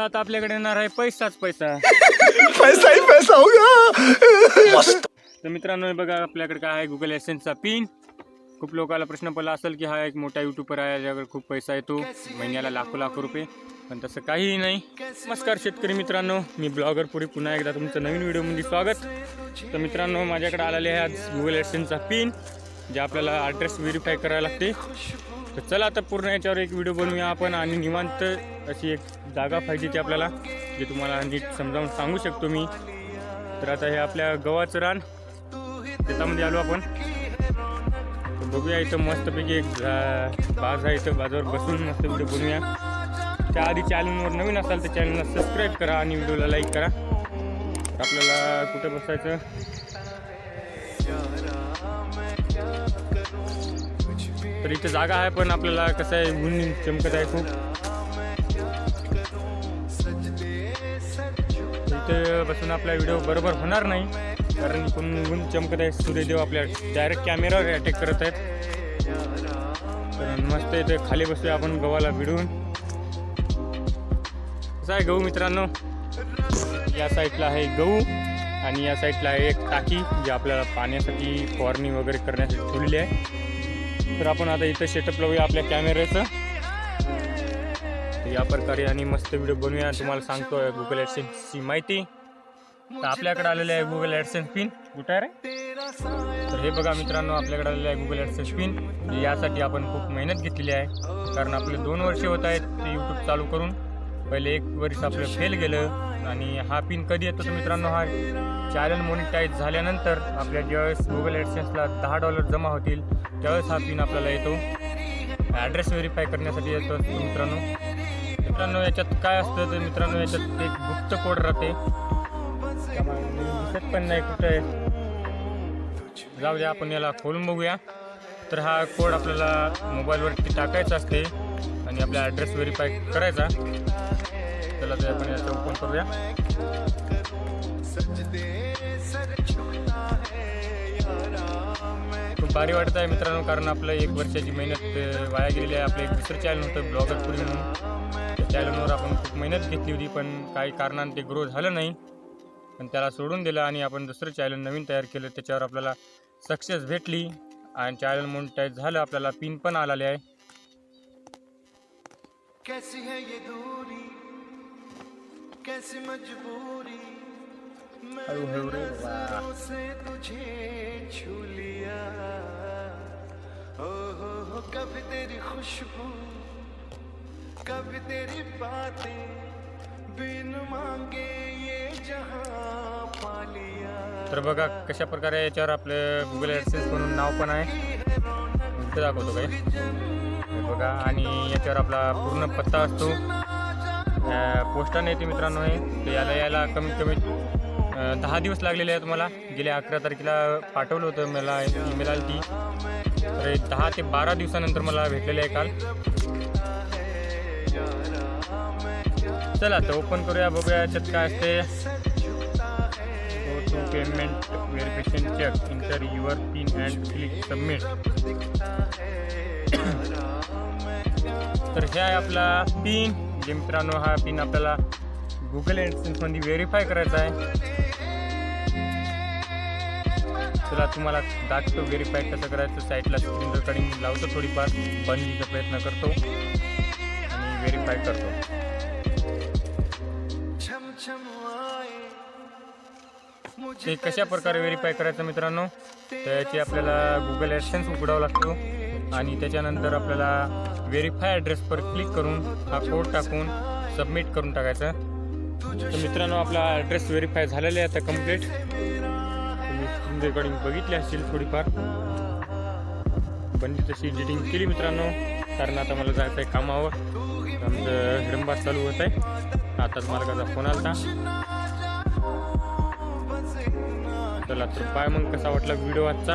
आता आपल्याकडे येणार आहे पैसाच पैसा. पैसा ही पैसा होगा तर मित्रांनो हे बघा आपल्याकडे काय आहे? गुगल एसेन्सचा पिन खूप लोकांना प्रश्न पडला असेल की हा एक मोठा युट्यूबर आहे ज्याकडे खूप पैसा येतो. महिन्याला लाखो लाखो रुपये. पण तसं काहीही नाही. नमस्कार शेतकरी मित्रांनो. मी ब्लॉगर पुढे पुन्हा एकदा तुमचं नवीन व्हिडिओमध्ये स्वागत. तर मित्रांनो माझ्याकडे आलेले आहे आज गुगल एसेन्सचा पिन जे आपल्याला ॲड्रेस व्हेरीफाय करायला लागते. तर चला आता पूर्ण याच्यावर एक व्हिडिओ बनवूया आपण आणि निवांत अशी एक जागा पाहिजे ती आपल्याला जे तुम्हाला नीट समजावून सांगू शकतो मी. तर आता हे आपल्या गव्हाचं रान शेतामध्ये आलो आपण. बघूया इथं मस्तपैकी एक बाज आहे इथं बाजावर बसून मस्त व्हिडिओ बनवूया. त्याआधी चॅनलवर नवीन असाल तर चॅनलला सबस्क्राईब करा आणि व्हिडिओला लाईक करा. तर आपल्याला कुठं बसायचं? तर इथं जागा आहे पण आपल्याला कसं आहे ऊन चमकत आहे खूप. इथं बसून आपला व्हिडिओ बरोबर होणार नाही. कारण कोण चमकत आहे सूर्यदेव आपल्या डायरेक्ट कॅमेरावर अटॅक करत आहेत. तर मस्त इथे खाली बसूया आपण गव्हाला भिडून. कसं आहे गहू मित्रांनो? या साईडला आहे गहू आणि या साईडला आहे एक टाकी जी आपल्याला पाण्यासाठी फवारणी वगैरे करण्यासाठी ठेवलेली आहे. तर आपण आता इथं सेटअप लावूया आपल्या कॅमेऱ्याचं या प्रकारे आणि मस्त व्हिडिओ बनवूया. तुम्हाला सांगतो गुगल ॲडसेन्सची माहिती. तर आपल्याकडे आलेलं आहे गुगल ॲडसेन्स पिन कुठं आहे रे? तर हे बघा मित्रांनो आपल्याकडे आलेलं आहे गुगल ॲडसेन्स पिन यासाठी आपण खूप मेहनत घेतलेली आहे. कारण आपले दोन वर्षे होत आहेत ते यूट्यूब चालू करून. पहिले एक वर्ष आपलं फेल गेलं आणि हा पिन कधी येतो तर मित्रांनो हा चॅनल मोनिटाईज झाल्यानंतर आपल्या ज्यावेळेस गुगल ॲडसेन्सला दहा डॉलर जमा होतील त्यावेळेस हा पिन आपल्याला येतो. ॲड्रेस व्हेरीफाय करण्यासाठी येतो. मित्रांनो मित्रांनो याच्यात काय असतं तर मित्रांनो याच्यात एक गुप्त कोड राहते. त्यामुळे दिसत पण नाही कुठं आहे. जाऊ द्या आपण याला खोलून बघूया. तर हा कोड आपल्याला मोबाईलवरती टाकायचा असते आणि आपला ॲड्रेस व्हेरीफाय करायचा. चला ते आपण याचा ओपन करूया. खूप भारी वाटत आहे मित्रांनो कारण आपलं एक वर्षाची मेहनत वाया गेलेली आहे. आपलं एक दुसरं चॅनल होतं ब्लॉगर पुढे म्हणून. चॅनलवर आपण खूप मेहनत घेतली होती पण काही कारणाने ते ग्रो झालं नाही. पण त्याला सोडून दिलं आणि आपण दुसरं चॅनल नवीन तयार केलं त्याच्यावर आपल्याला सक्सेस भेटली आणि चॅनल मोनिटाईज झालं आपल्याला पिन पण आलेले आहे. कैसी है ये दूरी? कैसी मजबूरी? हळूहळू रे वा. नजरों से तुझे छू लिया। ओ हो हो कभी तेरी खुशबू कभी तेरी बातें बिन मांगे ये जहां पा लिया। तर बघा कशा प्रकारे याच्यावर आपले गुगल ॲडसेन्स म्हणून नाव पण आहे. ते दाखवतो काय? बघा आणि याच्यावर आपला पूर्ण पत्ता असतो. पोस्टाने येते मित्रांनो हे. ते याला यायला कमीत कमी दहा दिवस लागलेले आहेत मला. गेल्या अकरा तारखेला पाठवलं होतं मला ईमेल आली ती तर दहा ते बारा दिवसानंतर मला भेटलेलं आहे काल. चला तर ओपन करूया बघूया याच्यात काय असते. Go to payment verification check enter your pin and click तर हे आहे आपला पिन जे मित्रांनो हा पिन आपल्याला गुगलमध्ये व्हेरीफाय करायचा आहे. चला तुम्हाला दाखवतो व्हेरीफाय कसं करायचं. साईटला स्क्रीन रेकॉर्डिंग लावतो थोडीफार. बनवीचा प्रयत्न करतो. व्हेरीफाय करतो. ते कशा प्रकारे व्हेरीफाय करायचं मित्रांनो? त्याची आपल्याला गुगल ॲडसेन्स उघडावा लागतो आणि त्याच्यानंतर आपल्याला व्हेरीफाय ॲड्रेसवर क्लिक करून हा कोड टाकून सबमिट करून टाकायचं. तर मित्रांनो आपला ॲड्रेस व्हेरीफाय झालेला आहे आता कंप्लीट तुम्ही स्क्रीन रेकॉर्डिंग बघितली असतील थोडीफार. बंदी तशी एडिटिंग केली मित्रांनो. कारण आता मला जायचं आहे कामावर. आमचं हिडंबा चालू होत आहे आताच मालकाचा फोन आला चला तर बाय मग कसा वाटला व्हिडिओ आजचा?